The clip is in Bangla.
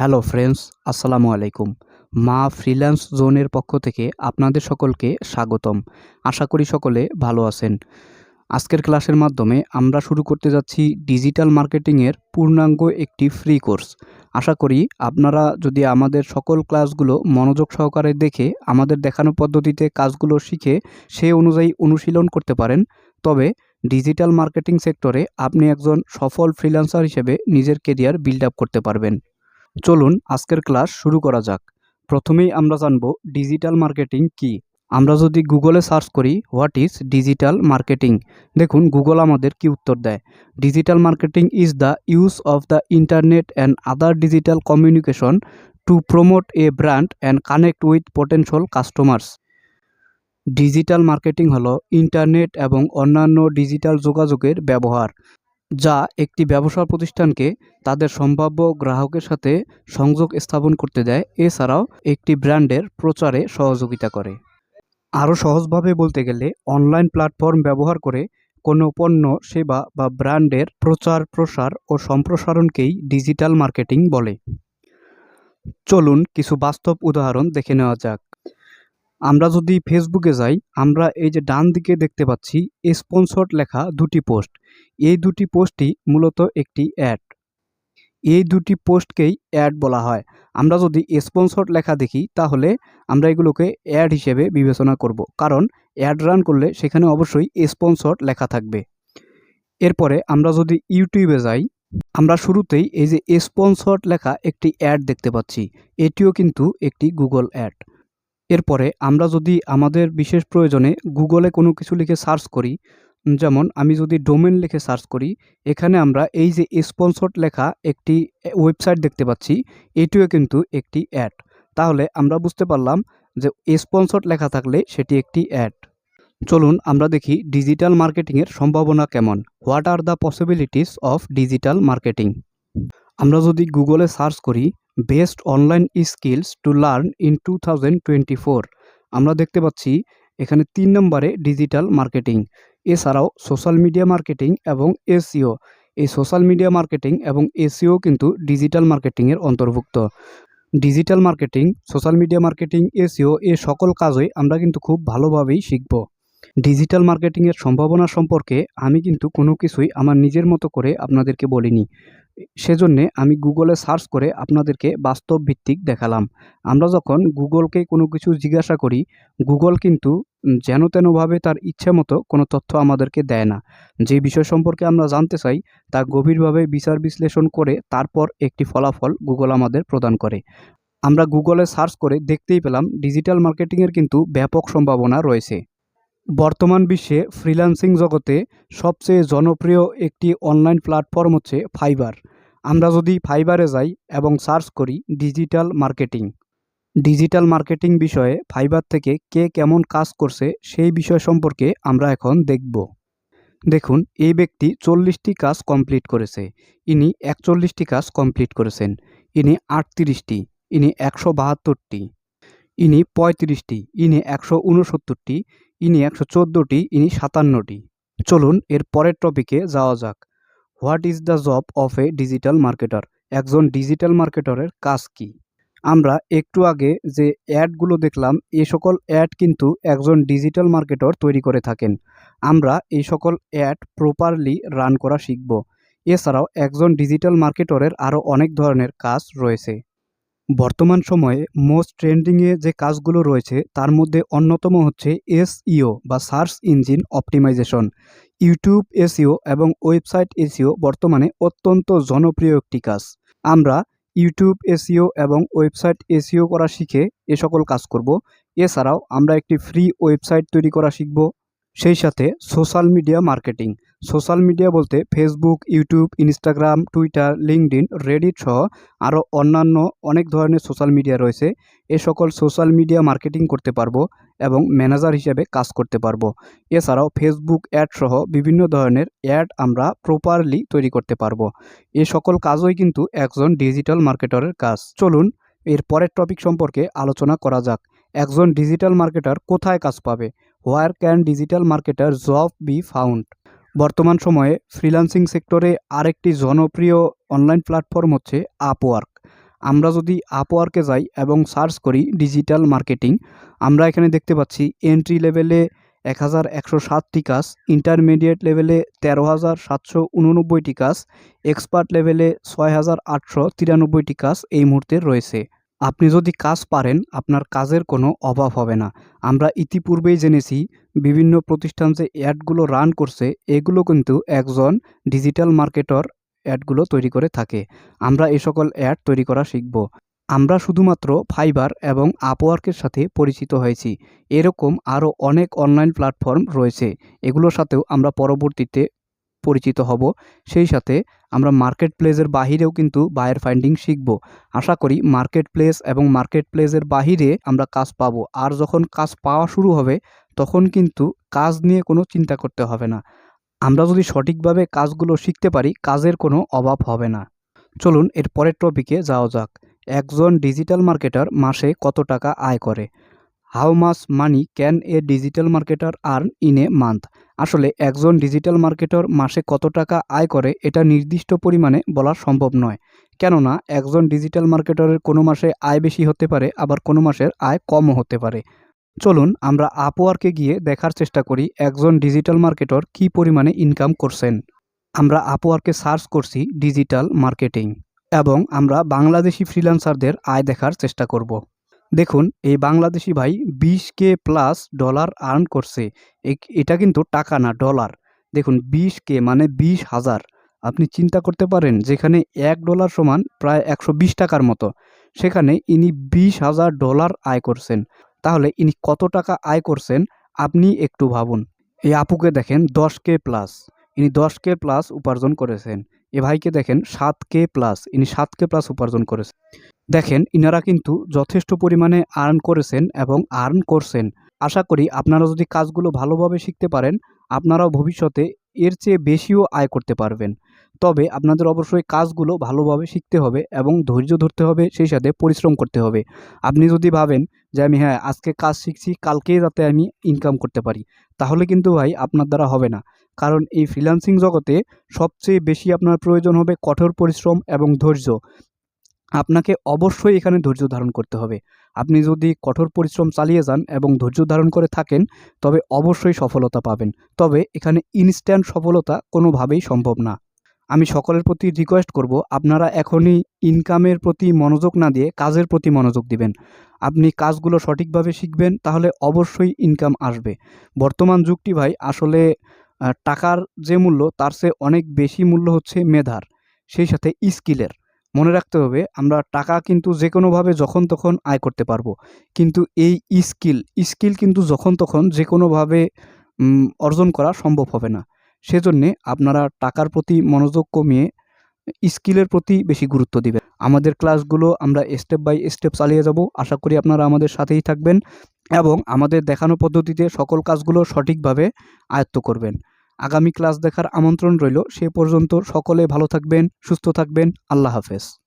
হ্যালো ফ্রেন্ডস, আসসালামু আলাইকুম। মা ফ্রিল্যান্স জোনের পক্ষ থেকে আপনাদের সকলকে স্বাগতম। আশা করি সকলে ভালো আছেন। আজকের ক্লাসের মাধ্যমে আমরা শুরু করতে যাচ্ছি ডিজিটাল মার্কেটিংয়ের পূর্ণাঙ্গ একটি ফ্রি কোর্স। আশা করি আপনারা যদি আমাদের সকল ক্লাসগুলো মনোযোগ সহকারে দেখে আমাদের দেখানো পদ্ধতিতে কাজগুলো শিখে সেই অনুযায়ী অনুশীলন করতে পারেন, তবে ডিজিটাল মার্কেটিং সেক্টরে আপনি একজন সফল ফ্রিল্যান্সার হিসেবে নিজের কেরিয়ার বিল্ড আপ করতে পারবেন। চলুন আজকের ক্লাস শুরু করা যাক। প্রথমেই আমরা জানব ডিজিটাল মার্কেটিং কি। আমরা যদি গুগলে সার্চ করি, হোয়াট ইজ ডিজিটাল মার্কেটিং? দেখুন, গুগল আমাদের কি উত্তর দেয়। Digital marketing is the use of the internet and other digital communication to promote a brand and connect with potential customers. Digital marketing হলো ইন্টারনেট এবং অন্যান্য ডিজিটাল যোগাযোগের ব্যবহার। যা একটি ব্যবসা প্রতিষ্ঠানকে তাদের সম্ভাব্য গ্রাহকের সাথে সংযোগ স্থাপন করতে দেয়। এছাড়াও একটি ব্র্যান্ডের প্রচারে সহযোগিতা করে। আরও সহজভাবে বলতে গেলে, অনলাইন প্ল্যাটফর্ম ব্যবহার করে কোনো পণ্য, সেবা বা ব্র্যান্ডের প্রচার, প্রসার ও সম্প্রসারণকেই ডিজিটাল মার্কেটিং বলে। চলুন কিছু বাস্তব উদাহরণ দেখে নেওয়া যাক। আমরা যদি ফেসবুকে যাই, আমরা এই যে ডান দিকে দেখতে পাচ্ছি, স্পন্সর্ড লেখা দুটি পোস্ট। এই দুটি পোস্টই মূলত একটি অ্যাড। এই দুটি পোস্টকেই অ্যাড বলা হয়। আমরা যদি স্পন্সর্ড লেখা দেখি, তাহলে আমরা এগুলোকে অ্যাড হিসেবে বিবেচনা করব। কারণ অ্যাড রান করলে সেখানে অবশ্যই স্পন্সর্ড লেখা থাকবে। এরপরে আমরা যদি ইউটিউবে যাই, আমরা শুরুতেই এই যে স্পন্সর্ড লেখা একটি অ্যাড দেখতে পাচ্ছি। এটিও কিন্তু একটি গুগল অ্যাড। এরপরে আমরা যদি আমাদের বিশেষ প্রয়োজনে গুগলে কোনো কিছু লিখে সার্চ করি যেমন আমি যদি ডোমেন লিখে সার্চ করি, এখানে আমরা এই যে স্পন্সর্ড লেখা একটি ওয়েবসাইট দেখতে পাচ্ছি, এটিও কিন্তু একটি অ্যাড। তাহলে আমরা বুঝতে পারলাম যে স্পন্সর্ড লেখা থাকলে সেটি একটি অ্যাড। চলুন আমরা দেখি ডিজিটাল মার্কেটিংয়ের সম্ভাবনা কেমন। What are the possibilities of digital marketing? আমরা যদি গুগলে সার্চ করি, best online skills to learn in two আমরা দেখতে পাচ্ছি এখানে তিন নম্বরে ডিজিটাল মার্কেটিং। এছাড়াও সোশ্যাল মিডিয়া মার্কেটিং এবং এসিও এই সোশ্যাল মিডিয়া মার্কেটিং এবং এসিও কিন্তু ডিজিটাল মার্কেটিংয়ের অন্তর্ভুক্ত। Digital marketing social media marketing SEO এ সকল কাজই আমরা কিন্তু খুব ভালোভাবেই শিখব। ডিজিটাল মার্কেটিংয়ের সম্ভাবনা সম্পর্কে আমি কিন্তু কোনো কিছুই আমার নিজের মতো করে আপনাদেরকে বলিনি। সেজন্যে আমি গুগলে সার্চ করে আপনাদেরকে বাস্তব ভিত্তিক দেখালাম। আমরা যখন গুগলকে কোনো কিছু জিজ্ঞাসা করি, গুগল কিন্তু যেন তেনভাবে তার ইচ্ছে মতো কোনো তথ্য আমাদেরকে দেয় না। যে বিষয় সম্পর্কে আমরা জানতে চাই, তা গভীরভাবে বিচার বিশ্লেষণ করে তারপর একটি ফলাফল গুগল আমাদের প্রদান করে। আমরা গুগলে সার্চ করে দেখতেই পেলাম, ডিজিটাল মার্কেটিংয়ের কিন্তু ব্যাপক সম্ভাবনা রয়েছে। বর্তমান বিশ্বে ফ্রিল্যান্সিং জগতে সবচেয়ে জনপ্রিয় একটি অনলাইন প্ল্যাটফর্ম হচ্ছে ফাইবার। আমরা যদি ফাইবারে যাই এবং সার্চ করি ডিজিটাল মার্কেটিং ডিজিটাল মার্কেটিং বিষয়ে ফাইবার থেকে কে কেমন কাজ করছে সেই বিষয় সম্পর্কে আমরা এখন দেখব। দেখুন, এই ব্যক্তি চল্লিশটি কাজ কমপ্লিট করেছে। ইনি একচল্লিশটি কাজ কমপ্লিট করেছেন। ইনি আটত্রিশটি, ইনি একশো বাহাত্তরটি। ইনি পঁয়ত্রিশটি, ইনি একশো উনসত্তরটি। ইনি একশো চোদ্দোটি, ইনি সাতান্নটি। চলুন, এর পরের টপিকে যাওয়া যাক। What is the job of a digital marketer? একজন ডিজিটাল মার্কেটারের কাজ কি? আমরা একটু আগে যে অ্যাডগুলো দেখলাম এই সকল অ্যাড কিন্তু একজন ডিজিটাল মার্কেটর তৈরি করে থাকেন। আমরা এই সকল অ্যাড প্রপারলি রান করা শিখব। এছাড়াও একজন ডিজিটাল মার্কেটরের আরও অনেক ধরনের কাজ রয়েছে। বর্তমান সময়ে মোস্ট ট্রেন্ডিংয়ে যে কাজগুলো রয়েছে, তার মধ্যে অন্যতম হচ্ছে এসইও বা search engine optimization. YouTube SEO এবং ওয়েবসাইট এসইও বর্তমানে অত্যন্ত জনপ্রিয় একটি কাজ। আমরা ইউটিউব এসইও এবং ওয়েবসাইট এসইও করা শিখে এ সকল কাজ করব। এছাড়াও আমরা একটি ফ্রি ওয়েবসাইট তৈরি করা শিখব, সেই সাথে social media marketing. Social media বলতে Facebook, YouTube, Instagram, Twitter LinkedIn Reddit সহ আরও অন্যান্য অনেক ধরনের সোশ্যাল মিডিয়া রয়েছে। এ সকল সোশ্যাল মিডিয়া মার্কেটিং করতে পারব এবং ম্যানেজার হিসেবে কাজ করতে পারব। এছাড়াও ফেসবুক অ্যাড সহ বিভিন্ন ধরনের অ্যাড আমরা প্রপারলি তৈরি করতে পারব। এ সকল কাজই কিন্তু একজন ডিজিটাল মার্কেটারের কাজ। চলুন, এর পরের টপিক সম্পর্কে আলোচনা করা যাক। একজন ডিজিটাল মার্কেটার কোথায় কাজ পাবে? Where can digital marketer job be found? বর্তমান সময়ে ফ্রিল্যান্সিং সেক্টরে আরেকটি জনপ্রিয় অনলাইন প্ল্যাটফর্ম হচ্ছে আপওয়ার্ক আমরা যদি আপওয়ার্কে যাই এবং সার্চ করি ডিজিটাল মার্কেটিং আমরা এখানে দেখতে পাচ্ছি এন্ট্রি লেভেলে এক হাজার একশো সাতটি কাজ ইন্টারমিডিয়েট লেভেলে তেরো হাজার সাতশো উননব্বইটি কাজ এক্সপার্ট লেভেলে ছয় হাজার আটশো তিরানব্বইটি কাজ এই মুহূর্তে রয়েছে। আপনি যদি কাজ পারেন, আপনার কাজের কোনো অভাব হবে না। আমরা ইতিপূর্বেই জেনেছি, বিভিন্ন প্রতিষ্ঠান যে অ্যাডগুলো রান করছে, এগুলো কিন্তু একজন ডিজিটাল মার্কেটর অ্যাডগুলো তৈরি করে থাকে। আমরা এই সকল অ্যাড তৈরি করা শিখব। আমরা শুধুমাত্র ফাইবার এবং আপওয়ার্কের সাথে পরিচিত হয়েছি। এরকম আরও অনেক অনলাইন প্ল্যাটফর্ম রয়েছে। এগুলোর সাথেও আমরা পরবর্তীতে পরিচিত হব। সেই সাথে আমরা মার্কেট প্লেসের বাহিরেও কিন্তু বায়ার ফাইন্ডিং শিখব। আশা করি মার্কেট প্লেস এবং মার্কেট প্লেসের বাহিরে আমরা কাজ পাবো। আর যখন কাজ পাওয়া শুরু হবে, তখন কিন্তু কাজ নিয়ে কোনো চিন্তা করতে হবে না। আমরা যদি সঠিকভাবে কাজগুলো শিখতে পারি, কাজের কোনো অভাব হবে না। চলুন এর পরের টপিকে যাওয়া যাক। একজন ডিজিটাল মার্কেটার মাসে কত টাকা আয় করে? How much money can a digital marketer earn in a month আসলে একজন ডিজিটাল মার্কেটার মাসে কত টাকা আয় করে এটা নির্দিষ্ট পরিমাণে বলা সম্ভব নয়। কেননা একজন ডিজিটাল মার্কেটারের কোনো মাসে আয় বেশি হতে পারে, আবার কোনো মাসের আয় কমও হতে পারে। চলুন আমরা আপওয়ার্কে গিয়ে দেখার চেষ্টা করি একজন ডিজিটাল মার্কেটর কী পরিমাণে ইনকাম করছেন। আমরা আপওয়ার্কে সার্চ করছি ডিজিটাল মার্কেটিং এবং আমরা বাংলাদেশি ফ্রিল্যান্সারদের আয় দেখার চেষ্টা করব। দেখুন, এই বাংলাদেশি ভাই বিশ কে প্লাস ডলার আর্ন করছে। এটা কিন্তু টাকা না ডলার দেখুন, বিশ কে মানে বিশ হাজার। আপনি চিন্তা করতে পারেন, যেখানে এক ডলার সমান প্রায় একশো বিশ টাকার মতো, সেখানে ইনি বিশ হাজার ডলার আয় করছেন। তাহলে ইনি কত টাকা আয় করছেন, আপনি একটু ভাবুন। এই আপুকে দেখেন, দশ কে প্লাস ইনি দশ কে প্লাস উপার্জন করেছেন। এ ভাইকে দেখেন, সাত কে প্লাস ইনি সাত কে প্লাস উপার্জন করেছেন। দেখেন, ইনারা কিন্তু যথেষ্ট পরিমাণে আর্ন করেছেন এবং আর্ন করছেন। আশা করি আপনারা যদি কাজগুলো ভালোভাবে শিখতে পারেন, আপনারাও ভবিষ্যতে এর চেয়ে বেশিও আয় করতে পারবেন। তবে আপনাদের অবশ্যই কাজগুলো ভালোভাবে শিখতে হবে এবং ধৈর্য ধরতে হবে, সেই সাথে পরিশ্রম করতে হবে। আপনি যদি ভাবেন যে আমি হ্যাঁ আজকে কাজ শিখছি, কালকেই যাতে আমি ইনকাম করতে পারি, তাহলে কিন্তু ভাই আপনার দ্বারা হবে না। কারণ এই ফ্রিল্যান্সিং জগতে সবচেয়ে বেশি আপনার প্রয়োজন হবে কঠোর পরিশ্রম এবং ধৈর্য। আপনাকে অবশ্যই এখানে ধৈর্য ধারণ করতে হবে। আপনি যদি কঠোর পরিশ্রম চালিয়ে যান এবং ধৈর্য ধারণ করে থাকেন, তবে অবশ্যই সফলতা পাবেন। তবে এখানে ইনস্ট্যান্ট সফলতা কোনোভাবেই সম্ভব না। আমি সকলের প্রতি রিকোয়েস্ট করব, আপনারা এখনই ইনকামের প্রতি মনোযোগ না দিয়ে কাজের প্রতি মনোযোগ দিবেন। আপনি কাজগুলো সঠিকভাবে শিখবেন, তাহলে অবশ্যই ইনকাম আসবে। বর্তমান যুগটি ভাই, আসলে টাকার যে মূল্য, তার চেয়ে অনেক বেশি মূল্য হচ্ছে মেধার, সেই সাথে স্কিলের মনে রাখতে হবে, আমরা টাকা কিন্তু যে কোনোভাবে যখন তখন আয় করতে পারব। কিন্তু এই স্কিল স্কিল কিন্তু যখন তখন যে কোনোভাবে অর্জন করা সম্ভব হবে না। সেজন্যে আপনারা টাকার প্রতি মনোযোগ কমিয়ে স্কিলের প্রতি বেশি গুরুত্ব দিবেন। আমাদের ক্লাসগুলো আমরা স্টেপ বাই স্টেপ চালিয়ে যাব। আশা করি আপনারা আমাদের সাথেই থাকবেন এবং আমাদের দেখানো পদ্ধতিতে সকল কাজগুলো সঠিকভাবে আয়ত্ত করবেন। আগামী ক্লাস দেখার আমন্ত্রণ রইল। সে পর্যন্ত সকলে ভালো থাকবেন সুস্থ থাকবেন। আল্লাহ হাফেজ।